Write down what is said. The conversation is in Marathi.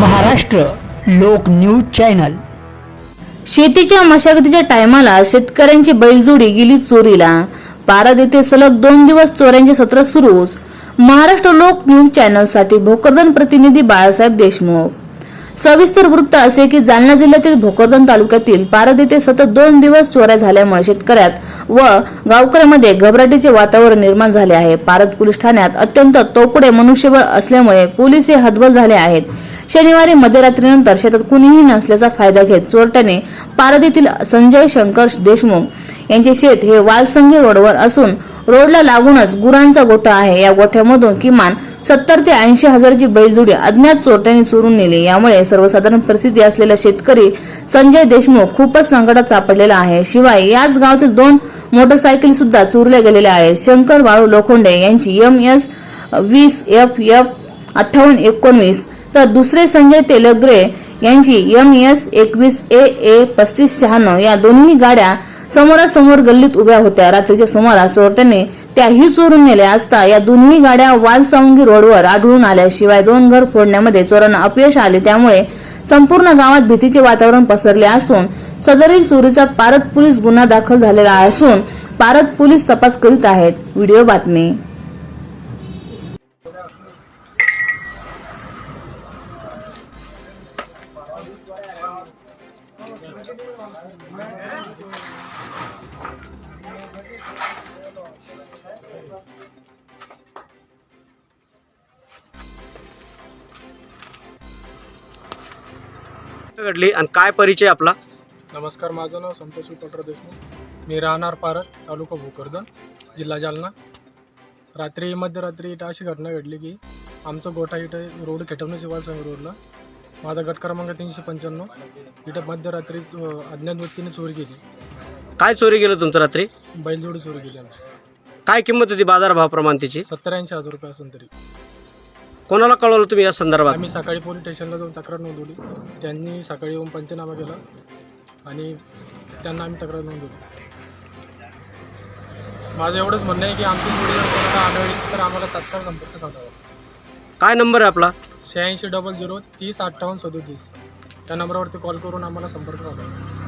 महाराष्ट्र लोक न्यूज चॅनल. शेतीच्या मशागतीच्या टायमाला शेतकऱ्यांची बैलजोडी गेली चोरीला. पारद येथे सलग दोन दिवस चोऱ्यांचे सत्र सुरूच. महाराष्ट्र लोक न्यूज चॅनलसाठी भोकरदन प्रतिनिधी बाळासाहेब देशमुख. सविस्तर वृत्त असे की जालना जिल्ह्यातील भोकरदन तालुक्यातील पारद येथे सतत दोन दिवस चोऱ्या झाल्यामुळे शेतकऱ्यात व गावकऱ्यांमध्ये घबराटीचे वातावरण निर्माण झाले आहे. पारद पोलीस ठाण्यात अत्यंत तोकडे मनुष्यबळ असल्यामुळे पोलीस हे हतबल झाले आहेत. शनिवारी मध्यरात्रीनंतर शेतात कुणीही नसल्याचा फायदा घेत चोरट्याने पारदीतील संजय शंकर देशमुख यांचे शेत हे वालसंगी रोडवर असून रोडला लागूनच गुरांचा गोठा आहे. या गोठ्यामधून किमान सत्तर ते ऐंशी हजारची बैलजोडी अज्ञात चोरट्यांनी चोरून नेली. यामुळे सर्वसाधारण परिस्थिती असलेला शेतकरी संजय देशमुख खूपच संकटात सापडलेला आहे. शिवाय याच गावातील दोन मोटरसायकल सुद्धा चोरल्या गेलेल्या आहेत. शंकर बाळू लोखंडे यांची एम एस वीस एफ एफ अठ्ठावन्न एकोणवीस तर दुसरे संजय तेलग्रे यांची एम एस एकवीस ए ए पस्तीस शहाण्णव या दोन्ही गाड्या समोरासमोर गल्लीत उभ्या होत्या. रात्रीच्या सुमारास चोरट्याने त्याही चोरून नेल्या असता या दोन्ही गाड्या वालसावंगी रोडवर आढळून आल्या शिवाय दोन घर फोडण्यामध्ये चोरांना अपयश आले. त्यामुळे संपूर्ण गावात भीतीचे वातावरण पसरले असून सदरील चोरीचा पारद पोलीस गुन्हा दाखल झालेला असून पारद पोलीस तपास करीत आहेत. व्हिडिओ बातमी. घडली आणि काय परिचय आपला? नमस्कार माझं नाव संतोष विठ्ठलराव देशमुख. मी राहणार पारस तालुका भोकरदन जिल्हा जालना. रात्री मध्यरात्री इथं अशी घटना घडली की आमचं गोठा इथं रोड खेटवण्याची वालसंग रोडला. माझा गट क्रमांक तीनशे पंच्याण्णव. इथं मध्यरात्री अज्ञात व्यक्तीने चोरी केली. काय चोरी गेलं तुमचं रात्री? बैलजोडी चोरी केली आमची काय किंमत होती बाजारभावाप्रमाणे तिची? सत्तर ऐंशी हजार रुपये असून तरी. कोणाला कळवलं तुम्ही या संदर्भात? आम्ही सकाळी पोलीस स्टेशनला जाऊन तक्रार नोंदवली. त्यांनी सकाळी येऊन पंचनामा केला आणि त्यांना आम्ही तक्रार नोंदवली. माझं एवढंच म्हणणं आहे की आमची जर कोणाला आढळली तर आम्हाला तात्काळ संपर्क साधावा. काय नंबर आहे आपला? शहाऐंशी डबल झिरो तीस अठ्ठावन्न सदोतीस. त्या नंबरवरती कॉल करून आम्हाला संपर्क साधावा